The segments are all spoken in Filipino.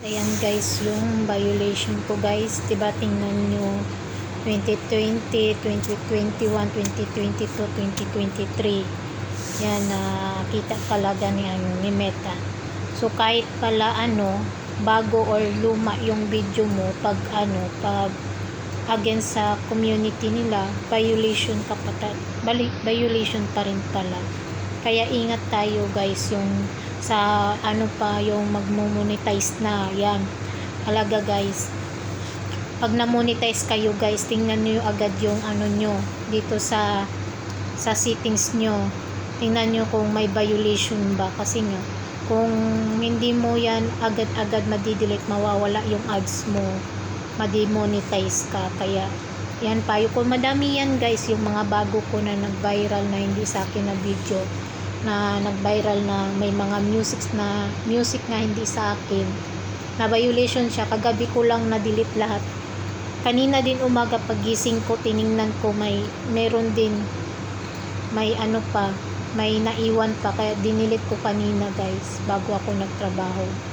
Ayan guys, yung violation ko guys, diba tingnan nyo 2020, 2021, 2022, 2023. Yan, nakita talaga ni, ano, ni Meta. So kahit pala ano, bago or luma yung video mo, pag ano, pag against sa community nila, violation ka pa, violation pa rin pala. Kaya ingat tayo guys yung sa ano pa yung magmo-monetize na. Yan. Alaga guys. Pag na-monetize kayo guys tingnan niyo agad yung ano nyo dito sa sa settings nyo tingnan nyo kung may violation ba. Kasi nga kung hindi mo yan agad-agad madidelete mawawala yung ads mo. Madi-monetize ka. Kaya yan payo ko. Madami yan guys yung mga bago ko na nag-viral na hindi sa akin na video na nag-viral na may mga music na music na hindi sa akin. Na violation siya. Kagabi ko lang na-delete lahat. Kanina din umaga pagising ko tiningnan ko may meron din may ano pa may naiwan pa. Kaya dinilit ko kanina guys bago ako nagtrabaho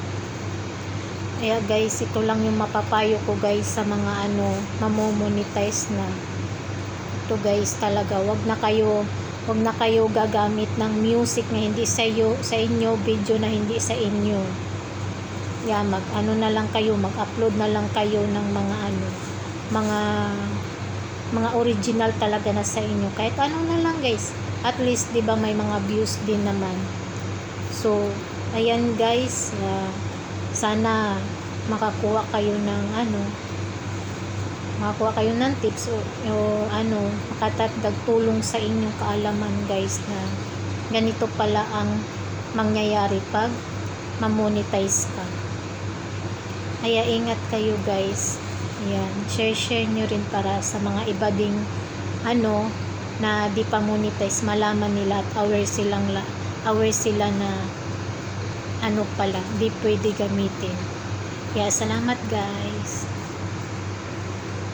kaya guys ito lang yung mapapayo ko guys sa mga ano mamomonetize na ito guys talaga wag na kayo wag na kayo gagamit ng music na hindi sa iyo, sa inyo, video na hindi sa inyo. Yeah, mag ano na lang kayo, mag-upload na lang kayo ng mga ano, mga mga original talaga na sa inyo. Kahit ano na lang, guys. At least 'di ba may mga views din naman. So, ayan guys, ah, sana makakuha kayo ng ano, makakuha kayo ng tips o, o ano, makatagdag sa inyong kaalaman guys na ganito pala ang mangyayari pag mamonetize ka. Kaya ingat kayo guys. Ayan, share-share nyo rin para sa mga iba ding ano na di pa monetize malaman nila at aware silang la, aware sila na ano pala, di pwede gamitin. Kaya salamat guys.